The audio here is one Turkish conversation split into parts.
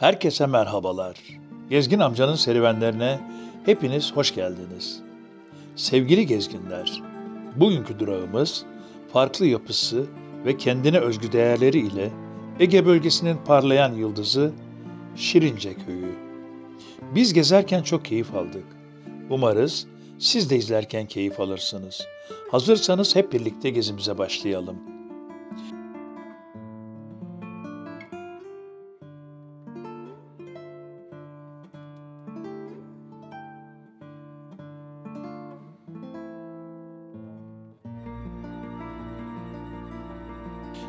Herkese merhabalar. Gezgin amcanın serüvenlerine hepiniz hoş geldiniz. Sevgili gezginler, bugünkü durağımız farklı yapısı ve kendine özgü değerleri ile Ege bölgesinin parlayan yıldızı Şirince Köyü. Biz gezerken çok keyif aldık. Umarız siz de izlerken keyif alırsınız. Hazırsanız hep birlikte gezimize başlayalım.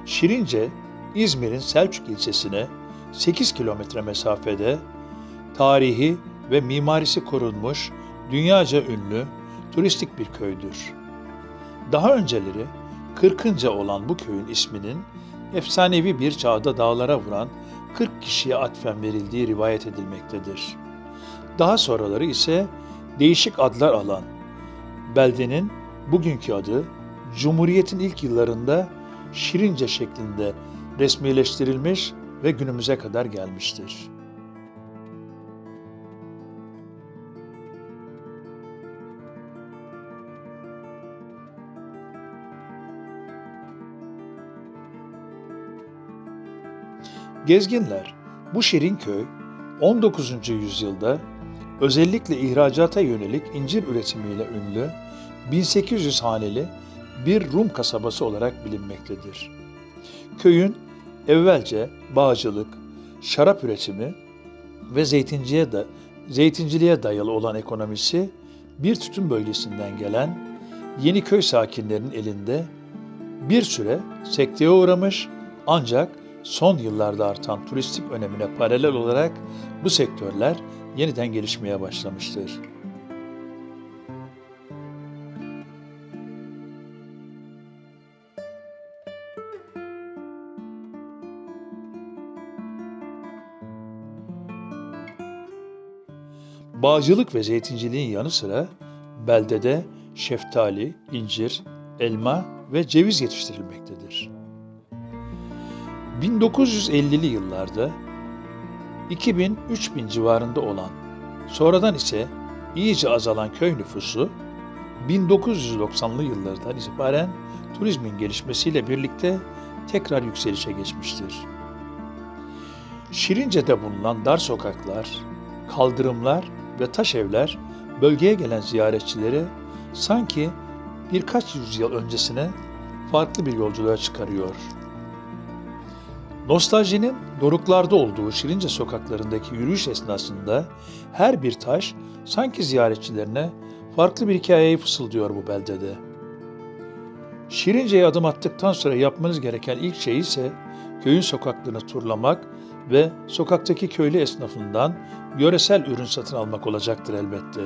Şirince, İzmir'in Selçuk ilçesine 8 kilometre mesafede tarihi ve mimarisi korunmuş, dünyaca ünlü turistik bir köydür. Daha önceleri Kırkınca olan bu köyün isminin efsanevi bir çağda dağlara vuran 40 kişiye atfen verildiği rivayet edilmektedir. Daha sonraları ise değişik adlar alan beldenin bugünkü adı Cumhuriyet'in ilk yıllarında Şirince şeklinde resmileştirilmiş ve günümüze kadar gelmiştir. Gezginler, bu şirin köy 19. yüzyılda özellikle ihracata yönelik incir üretimiyle ünlü 1800 haneli bir Rum kasabası olarak bilinmektedir. Köyün evvelce bağcılık, şarap üretimi ve zeytinciye de zeytinciliğe dayalı olan ekonomisi bir tütün bölgesinden gelen yeni köy sakinlerinin elinde bir süre sekteye uğramış ancak son yıllarda artan turistik önemine paralel olarak bu sektörler yeniden gelişmeye başlamıştır. Bağcılık ve zeytinciliğin yanı sıra beldede şeftali, incir, elma ve ceviz yetiştirilmektedir. 1950'li yıllarda 2000-3000 civarında olan, sonradan ise iyice azalan köy nüfusu 1990'lı yıllardan itibaren turizmin gelişmesiyle birlikte tekrar yükselişe geçmiştir. Şirince'de bulunan dar sokaklar, kaldırımlar ve taş evler bölgeye gelen ziyaretçileri sanki birkaç yüzyıl öncesine farklı bir yolculuğa çıkarıyor. Nostaljinin doruklarda olduğu Şirince sokaklarındaki yürüyüş esnasında her bir taş sanki ziyaretçilerine farklı bir hikayeyi fısıldıyor bu beldede. Şirince'ye adım attıktan sonra yapmanız gereken ilk şey ise köyün sokaklarını turlamak ve sokaktaki köylü esnafından yöresel ürün satın almak olacaktır elbette.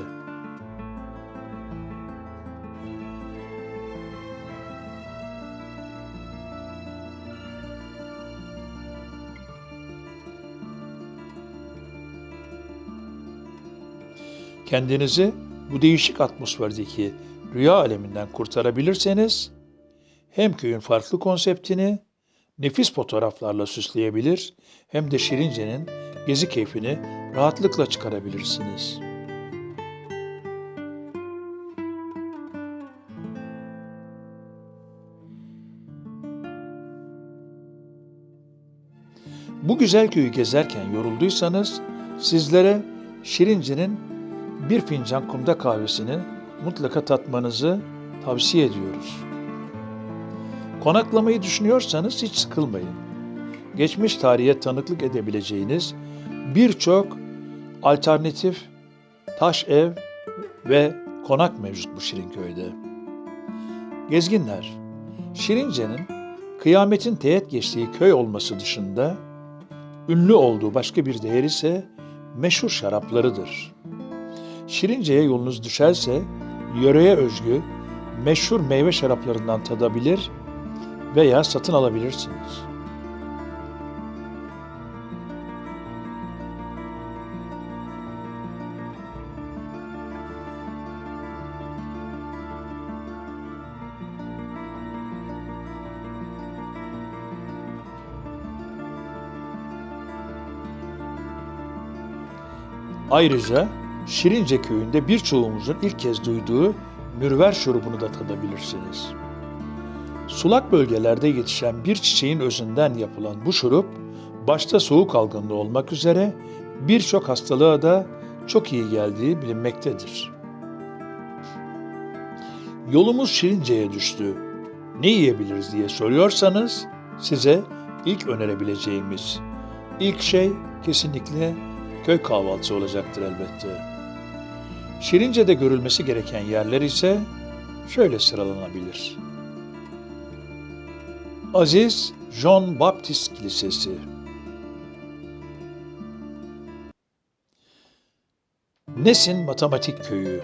Kendinizi bu değişik atmosferdeki rüya aleminden kurtarabilirseniz hem köyün farklı konseptini nefis fotoğraflarla süsleyebilir hem de Şirince'nin gezi keyfini rahatlıkla çıkarabilirsiniz. Bu güzel köyü gezerken yorulduysanız sizlere Şirince'nin bir fincan kumda kahvesini mutlaka tatmanızı tavsiye ediyoruz. Konaklamayı düşünüyorsanız hiç sıkılmayın. Geçmiş tarihe tanıklık edebileceğiniz birçok alternatif taş ev ve konak mevcut bu Şirinköy'de. Gezginler, Şirince'nin kıyametin teğet geçtiği köy olması dışında ünlü olduğu başka bir değer ise meşhur şaraplarıdır. Şirince'ye yolunuz düşerse yöreye özgü meşhur meyve şaraplarından tadabilir veya satın alabilirsiniz. Ayrıca Şirince köyünde birçoğumuzun ilk kez duyduğu mürver şurubunu da tadabilirsiniz. Sulak bölgelerde yetişen bir çiçeğin özünden yapılan bu şurup, başta soğuk algınlığı olmak üzere birçok hastalığa da çok iyi geldiği bilinmektedir. Yolumuz Şirince'ye düştü. Ne yiyebiliriz diye soruyorsanız size ilk önerebileceğimiz ilk şey kesinlikle köy kahvaltısı olacaktır elbette. Şirince'de görülmesi gereken yerler ise şöyle sıralanabilir. Aziz John Baptist Kilisesi. Nesin Matematik Köyü?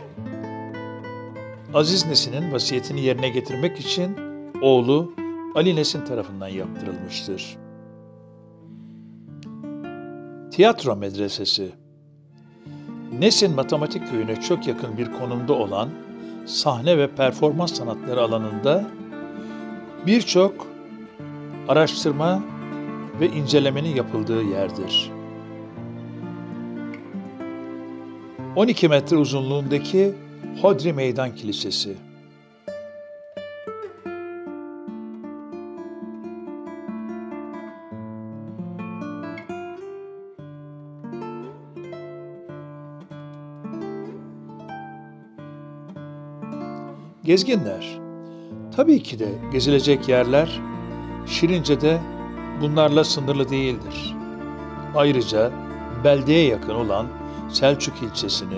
Aziz Nesin'in vasiyetini yerine getirmek için oğlu Ali Nesin tarafından yaptırılmıştır. Tiyatro Medresesi. Nesin Matematik Köyü'ne çok yakın bir konumda olan sahne ve performans sanatları alanında birçok araştırma ve incelemenin yapıldığı yerdir. 12 metre uzunluğundaki Hodri Meydan Kilisesi. Gezginler. Tabii ki de gezilecek yerler Şirince'de bunlarla sınırlı değildir. Ayrıca beldeye yakın olan Selçuk ilçesini,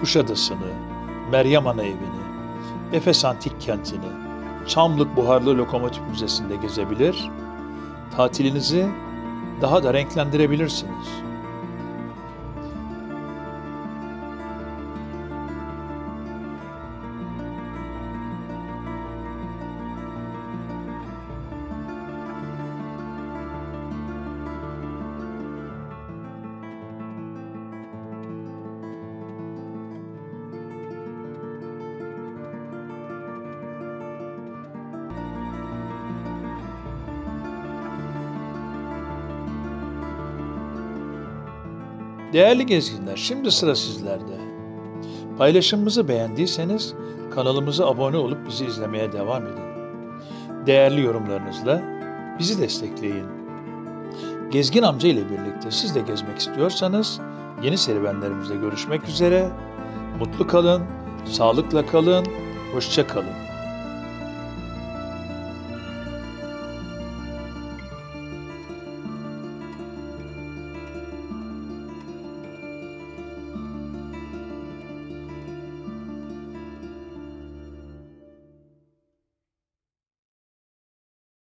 Kuşadası'nı, Meryem Ana evini, Efes Antik Kenti'ni, Çamlık Buharlı Lokomotif Müzesi'nde gezebilir, tatilinizi daha da renklendirebilirsiniz. Değerli gezginler, şimdi sıra sizlerde. Paylaşımımızı beğendiyseniz kanalımıza abone olup bizi izlemeye devam edin. Değerli yorumlarınızla bizi destekleyin. Gezgin amca ile birlikte siz de gezmek istiyorsanız yeni serüvenlerimizde görüşmek üzere. Mutlu kalın, sağlıkla kalın, hoşça kalın.